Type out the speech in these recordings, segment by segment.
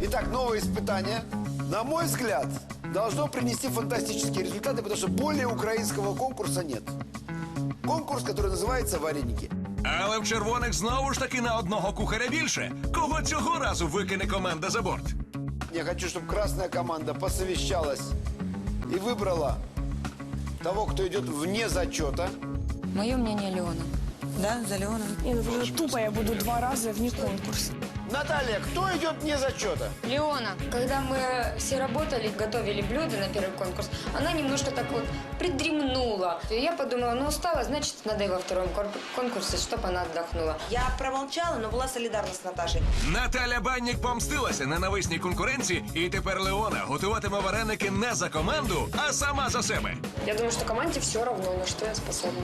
Итак, новое испытание, на мой взгляд, должно принести фантастические результаты, потому что более украинского конкурса нет. Конкурс, который называется «Вареники». Але в червоних знову ж таки на одного кухаря більше. Кого цього разу викине команда за борт? Я хочу, чтобы красная команда посовещалась и выбрала того, кто идет вне зачета. Мое мнение Леона. Да, за Леоном. Не, ну уже тупо я буду два раза вне конкурса. Наталья, кто идет вне зачета? Леона. Когда мы все работали, готовили блюда на первый конкурс, она немножко так вот придремнула. И я подумала, ну устала, значит, надо и во втором кор- конкурсе, чтобы она отдохнула. Я промолчала, но была солидарна с Наташей. Наталя Баннік помстилася ненависній конкуренції, і тепер Леона готуватиме вареники не за команду, а сама за себе. Я думаю, что команде все равно, на что я способна.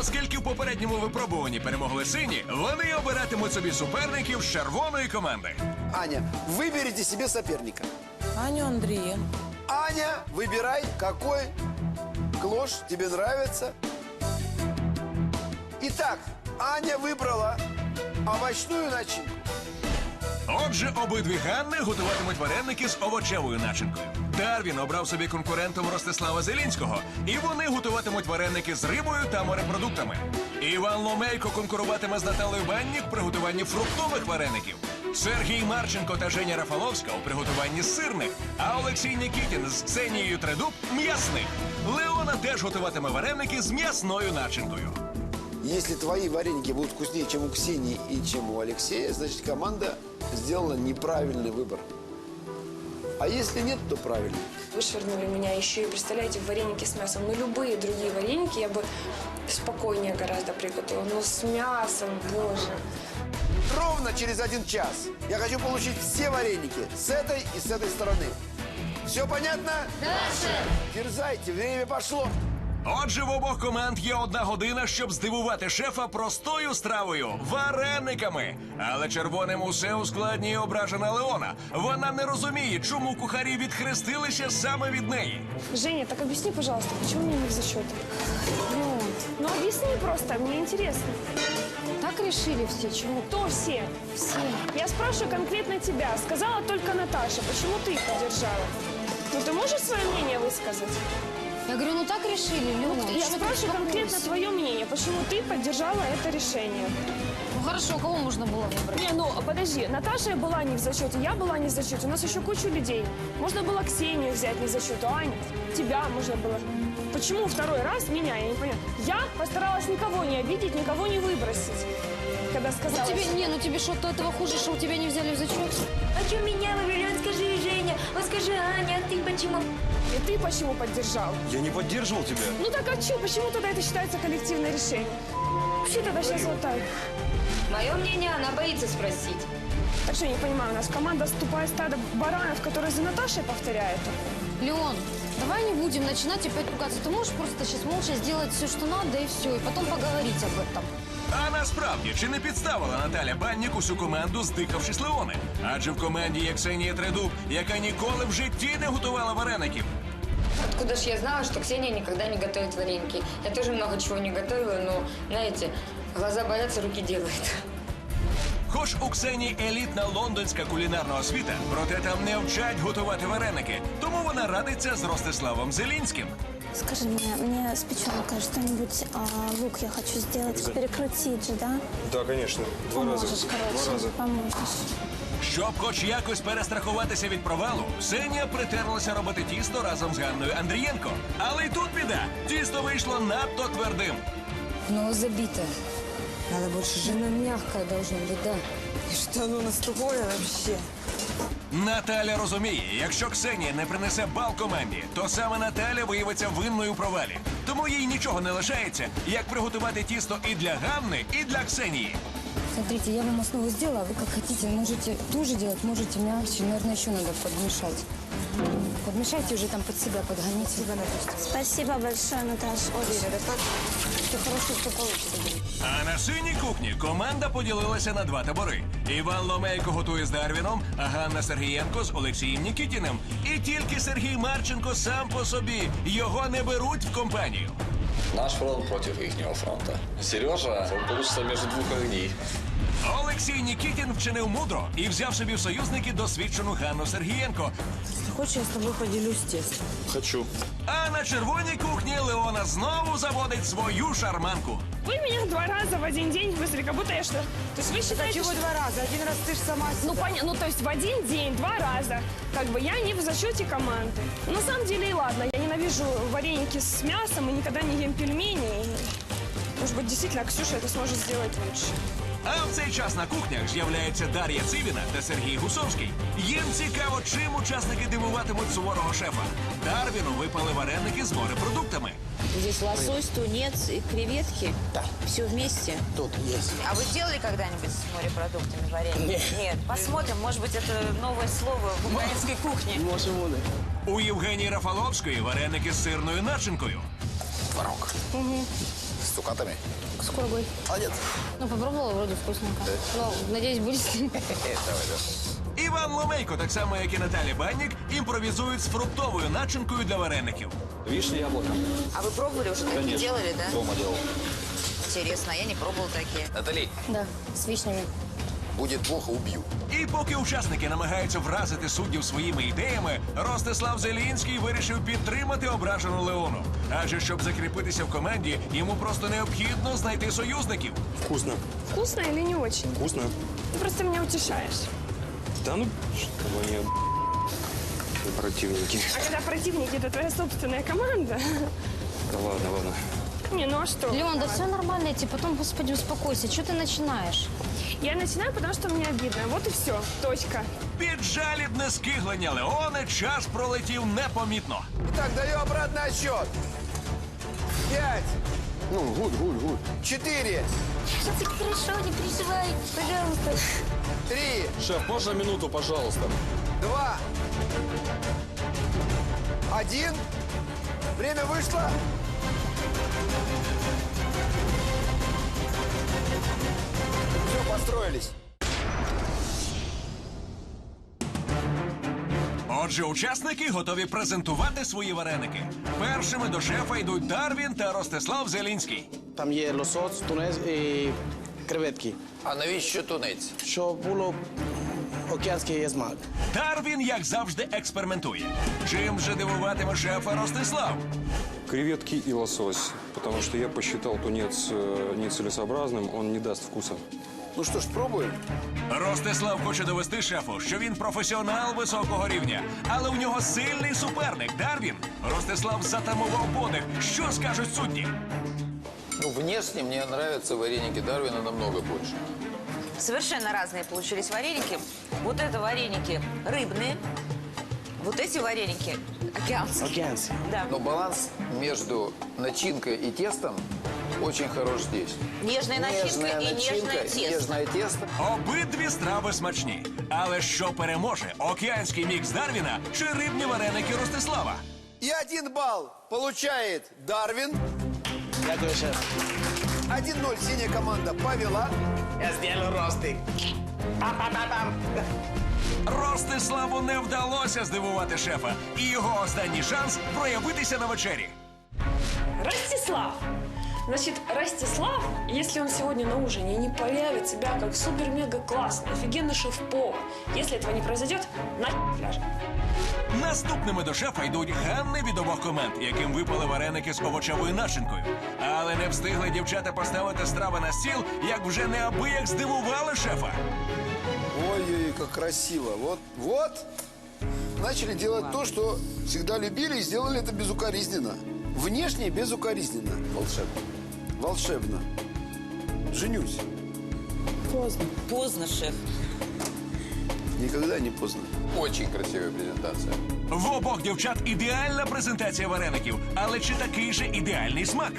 Оскільки в попередньому випробуванні перемогли сині, вони обиратимуть собі суперників з червоної команди. Аня, выберите себе соперника. Аню Андрея. Аня, выбирай, какой клош тебе нравится. Итак, Аня выбрала овощную начинку. Отже, обидві Ганни готуватимуть вареники з овочевою начинкою. Дарвін обрав собі конкурентом Ростислава Зелінського, і вони готуватимуть вареники з рибою та морепродуктами. Іван Ломейко конкуруватиме з Наталою Баннік в приготуванні фруктових вареників. Сергій Марченко та Женя Рафаловська у приготуванні сирних, а Олексій Нікітін з Ксенією Тредуб м'ясних. Леона теж готуватиме вареники з м'ясною начинкою. Если твои вареники будут вкуснее, чем у Ксении и чем у Алексея, значит, команда сделала неправильный выбор. А если нет, то правильно. Вышвырнули меня еще и, представляете, в вареники с мясом. Ну, любые другие вареники я бы спокойнее гораздо приготовила. Но с мясом, боже. Ровно через один час я хочу получить все вареники с этой и с этой стороны. Все понятно? Дальше. Дерзайте, время пошло. Отже, в обох команд є одна година, щоб здивувати шефа простою стравою варениками. Але червоним усе ускладнює ображена Леона. Вона не розуміє, чому кухарі відхрестилися саме від неї. Женя, так объясни, пожалуйста, почему мне не в зачет? Ну, ну объясни просто, мне интересно. Так решили все. Чего? Кто все? Все. Я спрашиваю конкретно тебя. Сказала только Наташа. Почему ты их поддержала? Ну, ты можешь свое мнение высказать? Я говорю, ну так решили, Леона. Я чего ты спрашиваю конкретно успокойся? твое мнение. Почему ты поддержала это решение? Ну хорошо, кого можно было выбрать? Не, ну подожди, Наташа была не в зачете, я была не в зачете, у нас еще куча людей. Можно было Ксению взять не в зачет, а Аню, тебя можно было. Почему второй раз меня, я не понимаю. Я постаралась никого не обидеть, никого не выбросить. Когда сказала... Тебе, не, ну тебе что, от этого хуже, что у тебя не взяли в зачет? А что меня выбрали? Вот скажи, Женя, вот скажи, Аня, а ты почему? И ты почему поддержал? Я не поддерживал тебя. Ну так а что, почему тогда это считается коллективное решение? Вообще тогда сейчас вот так. Мое мнение она боится спросить. Так что я не понимаю, у нас команда тупая стадо баранов, которые за Наташей повторяют. Леон, давай не будем начинать опять ругаться. Ты можешь просто сейчас молча сделать все, что надо, и все, и потом поговорить об этом. А насправді чи не підставила Наталя Баннік усю команду, здихавшись Леони? Адже в команді є Ксенія Тредуб, яка ніколи в житті не готувала вареників. Откуда ж я знала, что Ксения никогда не готовит вареники? Я тоже много чего не готовила, но, знаете, глаза боятся, руки делают. Хоч у Ксенії елітна лондонська кулінарна освіта, проте там не вчать готувати вареники. Тому вона радиться з Ростиславом Зелінським. Скажи мне, мне с печенкой что-нибудь, а, лук я хочу сделать, перекрутить же, да? Да, конечно. Два раза. Поможешь, Два раза. поможешь. Щоб хоч якось перестрахуватися від провалу, Ксенія притерлася робити тісто разом з Ганною Андрієнко. Але й тут біда. Тісто вийшло надто твердим. Ну, забито. Надо больше же. Оно мягкое должно быть, да. И что оно у нас вообще? Наталя розуміє, якщо Ксенія не принесе бал команді, то саме Наталя виявиться винною у провалі. Тому їй нічого не лишається, як приготувати тісто і для Ганни, і для Ксенії. Смотрите, я вам основу сделала, вы как хотите, можете туже делать, можете мягче. Наверное, еще надо подмешать. Подмешайте уже там под себя, подгоните. Спасибо большое, Наташа. Все хорошо, все получится. А на синій кухні команда поділилася на два табори. Іван Ломейко готує з Дарвіном, а Ганна Сергієнко з Олексієм Нікітіним. І тільки Сергій Марченко сам по собі його не беруть в компанію. Наш фронт против ихнего фронта. Сережа, он получится между двух. Олексій Нікітін вчинив мудро і взяв собі в союзники досвідчену Ганну Сергієнко. Хочешь, я с тобой поделюсь тестом. Хочу. А на червоній кухні Леона знову заводить свою шарманку. Вы меня два раза в один день вызвали, как будто я что... То есть вы считаете, Чего что... два раза? Один раз ты же сама Ну, себя. понятно, ну, то есть в один день, два раза. Как бы я не в зачете команды. Но на самом деле и ладно, я ненавижу вареники с мясом и никогда не ем пельмени. И, Может быть, действительно, Ксюша это сможет сделать лучше. А в цей час на кухнях з'являється Дар'я Цивіна та Сергій Гусовський. Їм цікаво, чим учасники дивуватимуть суворого шефа. Дарвіну випали вареники з морепродуктами. Здесь лосось, тунец и креветки. Да. Все вместе. Тут есть. А вы делали когда-нибудь с морепродуктами варенье? Нет. Посмотрим, может быть, это новое слово в украинской кухне. У Євгенії Рафаловської вареники з сирною начинкою. Творог. С цукатами. С курагой. Молодец. Ну, попробовала, вроде вкусненько. Ну, надеюсь, будет. Давай, да. Іван Ломейко, так само як і Наталя Баннік, імпровізують з фруктовою начинкою для вареників. Вишня, яблоко. А вы пробовали уже такие Конечно. делали, да? Дома делал. Интересно, а я не пробовала такие. Натали, Да, с вишнями. будет плохо, убью. І поки учасники намагаються вразити суддів своїми ідеями, Ростислав Зелінський вирішив підтримати ображену Леону. Адже щоб закріпитися в команді, йому просто необхідно знайти союзників. Вкусно. Вкусно или не очень? Вкусно. Ты просто меня утешаешь. Да ну, чтобы они противники. А когда противники, это твоя собственная команда? Да ладно, ладно. Не, ну а что? Леон, да все нормально, идти. Потом, господи, успокойся. Что ты начинаешь? Я начинаю, потому что мне обидно. Вот и все. Точка. Під жалібне скиглення Леони час пролетів непомітно. Итак, даю обратный отсчет. Пять. Ну, гуд, гуд, гуд. Четыре. Все хорошо, не переживай. Пожалуйста. Три. Шеф, можно минуту, пожалуйста? Два. Один. Время вышло. Все, построились. Отже, учасники готові презентувати свої вареники. Першими до шефа йдуть Дарвін та Ростислав Зелінський. Там є лосос, тунець і креветки. А навіщо тунець? Щоб було океанський смак. Дарвін, як завжди, експериментує. Чим же дивуватиме шефа Ростислав? Креветки и лосось. Потому что я посчитал тунец э, нецелесообразным, он не даст вкуса. Ну что ж, пробуем. Ростислав хоче довести шефу, що він професіонал високого рівня, але у нього сильний суперник Дарвін. Ростислав затамував подих. Що скажуть судді? Ну, внешне мне нравятся вареники Дарвина намного больше. Совершенно разные получились вареники. Вот это вареники рыбные. Вот эти вареники океанские. Океанський. Да. Но баланс между начинкой и тестом очень хорош здесь. Нежная начинка Нежная и начинка, тесто. нежное тесто. Обидві страви смачні. Але що переможе? Океанський мікс Дарвіна чи рибні вареники Ростислава? И один балл получает Дарвин. Дякую, шеф. 1-0 синяя команда повела. Я зроблю ростик. Ростиславу не вдалося здивувати шефа, і його останній шанс проявитися на вечері. Ростислав. Значит, Ростислав, если он сегодня на ужине не проявит себя как супер-мега-классный, офигенный шеф-повар, если этого не произойдет, на пляж. Наступними до шефа йдуть Ганни від обох команд, яким випали вареники з овочевою начинкою. Але не встигли дівчата поставити страви на стіл, як вже неабияк здивували шефа. Ой-ой, как красиво. Вот, вот. Начали делать то, что всегда любили и сделали это безукоризненно. Внешне безукоризненно. Волшебно. Волшебно. Женюсь. Поздно, Поздно, шеф. Никогда не поздно. Очень красивая презентация. В обох дівчат ідеальна презентація вареників, але чи такий же ідеальний смак?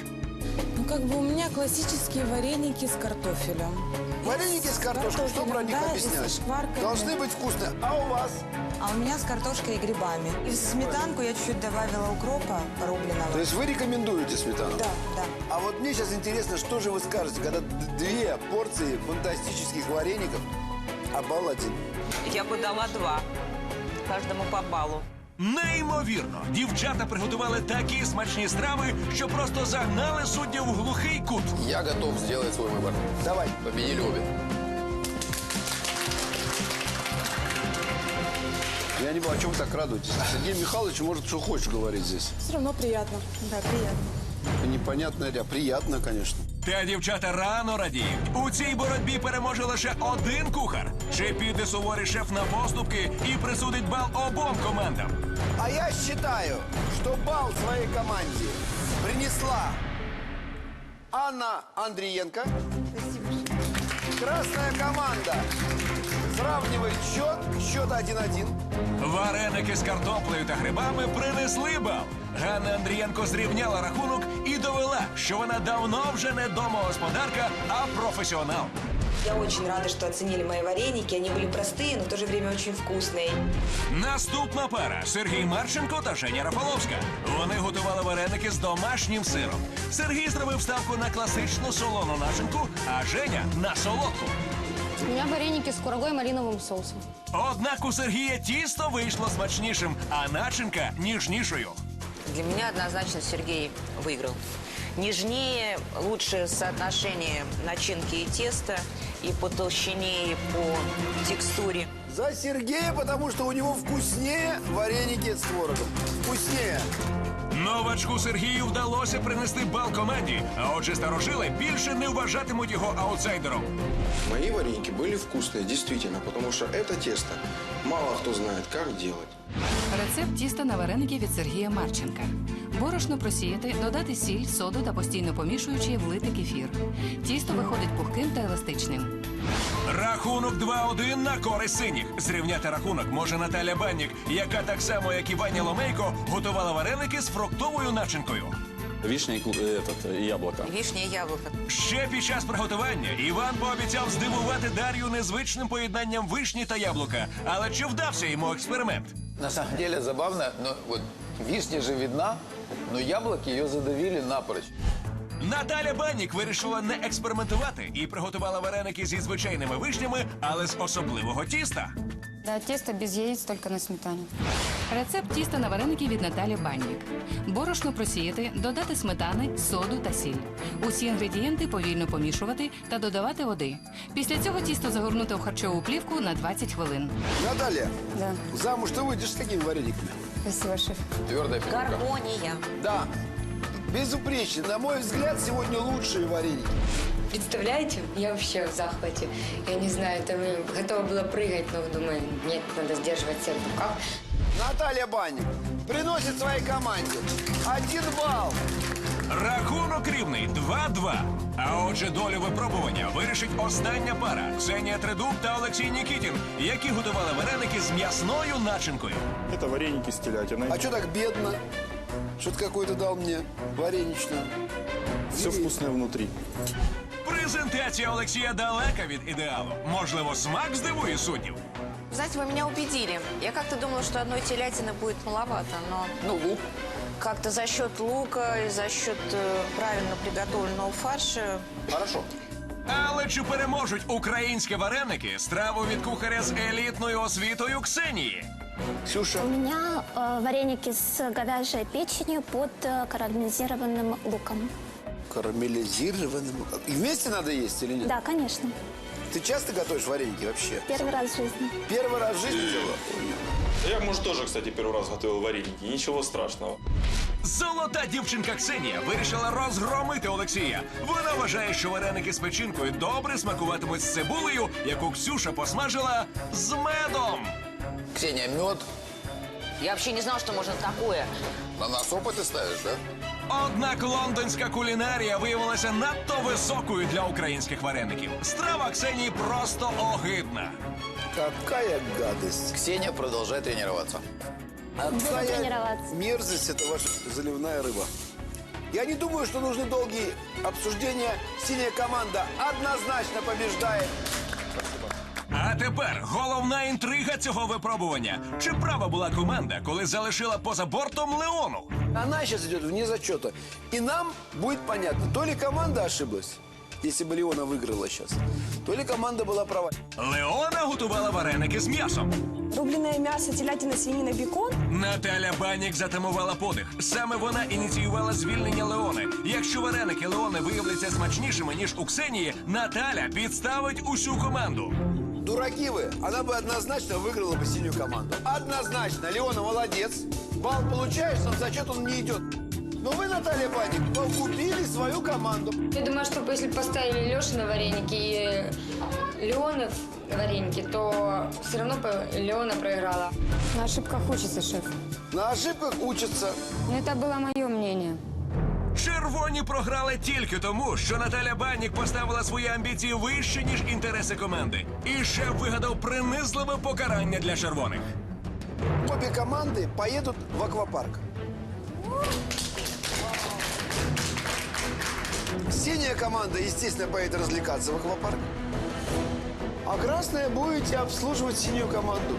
Как бы у меня классические вареники с картофелем. Вареники с картошкой, что про них да, объяснять? Должны быть вкусные. А у вас? А у меня с картошкой и грибами. И в сметанку я чуть-чуть добавила укропа рубленого. То есть вы рекомендуете сметану? Да, да. А вот мне сейчас интересно, что же вы скажете, когда две порции фантастических вареников, а балл один? Я бы дала два. Каждому по баллу. Неймовірно, дівчата приготували такі смачні страви, що просто загнали суддів в глухий кут. Я готов сделать свой выбор. Давай. Победили обе. Я не понимаю, о чем вы так радуетесь. Сергей Михайлович может что хочешь говорить здесь. Все равно приятно. Да, приятно. Непонятно, ря. Приятно, конечно. Та дівчата рано радіють. У цій боротьбі переможе лише один кухар. Чи піде суворий шеф на поступки і присудить бал обом командам? А я считаю, что бал своей команде принесла Анна Андриенко. Красная команда сравнивает счет, счет 1-1. Вареники з картоплею та грибами принесли бал. Ганна Андрієнко зрівняла рахунок і довела, що вона давно вже не домогосподарка, а професіонал. Я очень рада, что оценили мои вареники. Они были простые, но в то же время очень вкусные. Наступна пара Сергій Марченко та Женя Рафаловська. Вони готували вареники з домашнім сиром. Сергій зробив ставку на класичну солону начинку, а Женя на солодку. У меня вареники с курагой и малиновым соусом. Однак у Сергія тісто вийшло смачнішим, а начинка ніжнішою. Для меня однозначно Сергей выиграл. Нежнее, лучшее соотношение начинки и теста, и по толщине, и по текстуре. За Сергея, потому что у него вкуснее вареники с творогом. Вкуснее. Новачку Сергію вдалося принести бал команді, а отже старожили більше не вважатимуть його аутсайдером. Мои вареники были вкусные, действительно, потому что это тесто мало кто знает, как делать. Рецепт тіста на вареники від Сергія Марченка. Борошно просіяти, додати сіль, соду та постійно помішуючи, влити кефір. Тісто виходить пухким та еластичним. Рахунок 2-1 на користь синіх. Зрівняти рахунок може Наталя Баннік, яка так само, як і Ваня Ломейко, готувала вареники з фруктовою начинкою. Вишня и клу- э, этот, э, яблоко. Вишня и яблоко. Ще під час приготування Іван пообіцяв здивувати Дар'ю незвичним поєднанням вишні та яблука. Але чи вдався йому експеримент? На самом деле забавно, но вот вишня же видна, но яблоки ее задавили напрочь. Наталя Баннік вирішила не експериментувати і приготувала вареники зі звичайними вишнями, але з особливого тіста. Да, тесто без яиц, только на сметане. Рецепт тіста на вареники від Наталі Баннік. Борошно просіяти, додати сметани, соду та сіль. Усі інгредієнти повільно помішувати та додавати води. Після цього тісто загорнути у харчову плівку на 20 хвилин. Наталья, Да, замуж ты выйдешь с какими варениками? спасибо, шеф. Твердая фигура. Гармония. Да. Безупречно. На мой взгляд, сегодня лучшие вареники. Представляете? Я вообще в захвате. Я не знаю, там я готова была прыгать, но думаю, нет, надо сдерживать себя в руках. Наталья Банник приносит своей команде один балл. Рахунок рівний 2-2. А отже, долю випробування вирішить остання пара Ксенія Тридуб та Олексій Нікітін, які готували вареники з м'ясною начинкою. Это вареники с телятиной. А что так бедно? Что-то какой-то дал мне вареничную. Все вкусное внутри. Презентація Олексія далека від ідеалу. Можливо, смак здивує суддів. Знаете, вы меня убедили. Я как-то думала, что одной телятины будет маловато, но... Ну, лук. Как-то за счет лука и за счет э, правильно приготовленного фарша Хорошо. Але чи переможуть українські вареники страву від кухаря з елітною освітою Ксенії? Ксюша, У меня э, вареники с говяжьей печенью под э, карамелизированным луком. карамелизированным. И вместе надо есть или нет? Да, конечно. Ты часто готовишь вареники вообще? Первый раз в жизни. Первый раз в жизни делала? Я, может, тоже, кстати, первый раз готовил вареники. Ничего страшного. Золота дівчинка Ксенія вирішила розгромити Олексія. Вона вважає, що вареники з печінкою добре смакуватимуть з цибулею, яку Ксюша посмажила з медом. Ксения, мед. Я вообще не знала, что можно такое. На нас опыты ставишь, да? Однак лондонська кулінарія виявилася надто високою для українських вареників. Страва Ксенії просто огидна. Какая гадость. Ксения, продолжай тренироваться. Какая тренироваться. мерзость это ваша заливная рыба. Я не думаю, что нужны долгие обсуждения. Синяя команда однозначно побеждает. А тепер головна інтрига цього випробування. Чи права була команда, коли залишила поза бортом Леону? Она сейчас идет вне зачета. И нам будет понятно, то ли команда ошиблась, если бы Леона выиграла сейчас, то ли команда была права. Леона готувала вареники з м'ясом. Рубленое мясо, телятина, свинина, бекон. Наталя Банік затамувала подих. Саме вона ініціювала звільнення Леони. Якщо вареники Леони виявляться смачнішими ніж у Ксенії, Наталя підставить усю команду. Дураки вы, она бы однозначно выиграла бы синюю команду. Однозначно. Леона молодец. Бал получаешь, но в зачет он не идет. Но вы, Наталья Банник, погубили свою команду. Я думаю, что если бы поставили Леша на вареники и Леонов на вареники, то все равно бы Леона проиграла. На ошибках учится шеф. На ошибках учатся. Но это было мое мнение. Червоні програли тільки тому, що Наталя Баннік поставила свої амбіції вище, ніж інтереси команди. І шеф вигадав принизливе покарання для червоних. Обе команды поедут в аквапарк. Синяя команда, естественно, поедет развлекаться в аквапарк. А красная будете обслуживать синюю команду.